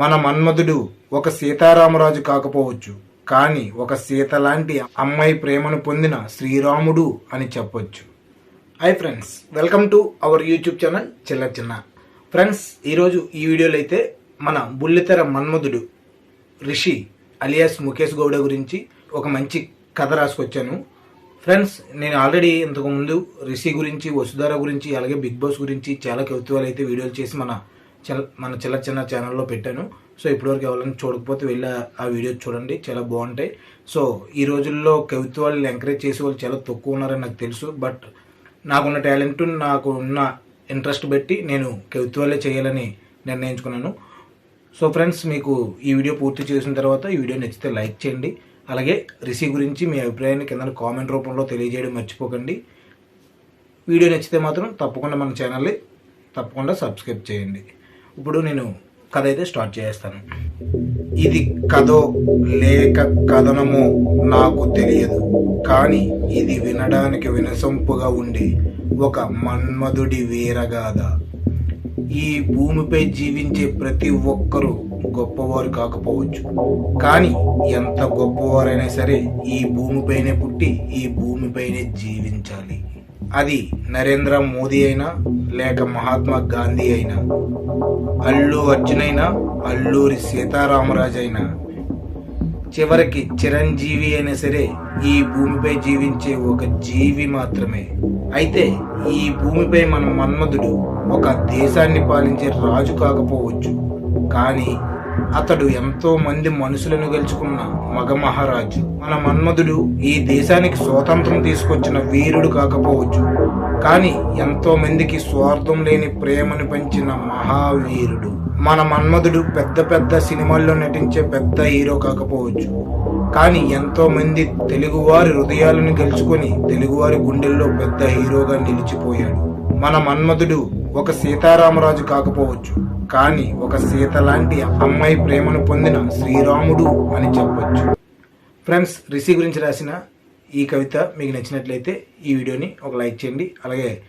మన మన్మధుడు ఒక సీతారామరాజు కాకపోవచ్చు కానీ ఒక సీత లాంటి అమ్మాయి ప్రేమను పొందిన శ్రీరాముడు అని చెప్పొచ్చు. Hi friends welcome to our YouTube channel చిల్ల చిన్న. ఫ్రెండ్స్ ఈరోజు ఈ వీడియోలో అయితే మన బుల్లితెర మన్మధుడు రిషి అలియాస్ ముఖేష్ గౌడ గురించి ఒక మంచి కథ రాసుకొచ్చాను. ఫ్రెండ్స్ నేను ఆల్రెడీ ఇంతకుముందు రిషి గురించి వసుధార గురించి అలాగే బిగ్ బాస్ గురించి చాలా కవిత్వాలు అయితే వీడియోలు చేసి మన చిల్ల మన చిల్ల చిన్న ఛానల్లో పెట్టాను. సో ఇప్పటివరకు ఎవరైనా చూడకపోతే వెళ్ళి ఆ- వీడియో చూడండి. చాలా బాగుంటాయి. సో ఈ రోజుల్లో కవిత్వాలు ఎంకరేజ్ చేసే వాళ్ళు చాలా తక్కువ ఉన్నారని నాకు తెలుసు. బట్ నాకున్న టాలెంట్ నాకు ఉన్న ఇంట్రెస్ట్ బట్టి నేను కవిత్వాలే చేయాలని నిర్ణయించుకున్నాను. సో ఫ్రెండ్స్ మీకు ఈ వీడియో పూర్తి చేసిన తర్వాత ఈ వీడియో నచ్చితే లైక్ చేయండి. అలాగే రిషి గురించి మీ అభిప్రాయాన్ని కింద కామెంట్ రూపంలో తెలియజేయడం మర్చిపోకండి. వీడియో నచ్చితే మాత్రం తప్పకుండా మన ఛానల్ని తప్పకుండా సబ్స్క్రైబ్ చేయండి. ఇప్పుడు నేను కథ అయితే స్టార్ట్ చేస్తాను. ఇది కథో లేక కథనమో నాకు తెలియదు. కానీ ఇది వినడానికి వినసొంపుగా ఉండే ఒక మన్మధుడి వీరగాథ. ఈ భూమిపై జీవించే ప్రతి ఒక్కరూ గొప్పవారు కాకపోవచ్చు. కానీ ఎంత గొప్పవారైనా సరే ఈ భూమిపైనే పుట్టి ఈ భూమిపైనే జీవించాలి. అది నరేంద్ర మోదీ అయినా లేక మహాత్మా గాంధీ అయినా అల్లు అర్జున్ అయినా అల్లూరి సీతారామరాజు అయినా చివరికి చిరంజీవి అయినా సరే ఈ భూమిపై జీవించే ఒక జీవి మాత్రమే. అయితే ఈ భూమిపై మన మన్మధుడు ఒక దేశాన్ని పాలించే రాజు కాకపోవచ్చు. కానీ అతడు ఎంతో మంది మనుషులను గెలుచుకున్న మగ మహారాజు మన మన్మధుడు ఈ దేశానికి స్వాతంత్రం తీసుకొచ్చిన వీరుడు కాకపోవచ్చు. కానీ ఎంతో మందికి స్వార్థం లేని ప్రేమను పంచిన మహావీరుడు. మన మన్మధుడు పెద్ద పెద్ద సినిమాల్లో నటించే పెద్ద హీరో కాకపోవచ్చు. కానీ ఎంతో మంది తెలుగువారి హృదయాలను గెలుచుకొని తెలుగువారి గుండెల్లో పెద్ద హీరోగా నిలిచిపోయాడు. మన మన్మధుడు ఒక సీతారామరాజు కాకపోవచ్చు. కానీ ఒక సీత లాంటి అమ్మాయి ప్రేమను పొందిన శ్రీరాముడు అని చెప్పొచ్చు. ఫ్రెండ్స్ రిషి గురించి రాసిన ఈ కవిత మీకు నచ్చినట్లయితే ఈ వీడియోని ఒక లైక్ చేయండి. అలాగే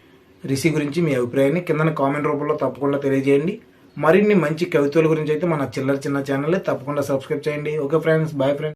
రిషి గురించి మీ అభిప్రాయాన్ని కింద కామెంట్ రూపంలో తప్పకుండా తెలియజేయండి. మరిన్ని మంచి కవితల గురించి అయితే మన చిల్లర చిన్న ఛానల్ తప్పకుండా సబ్స్క్రైబ్ చేయండి. Okay friends bye friends.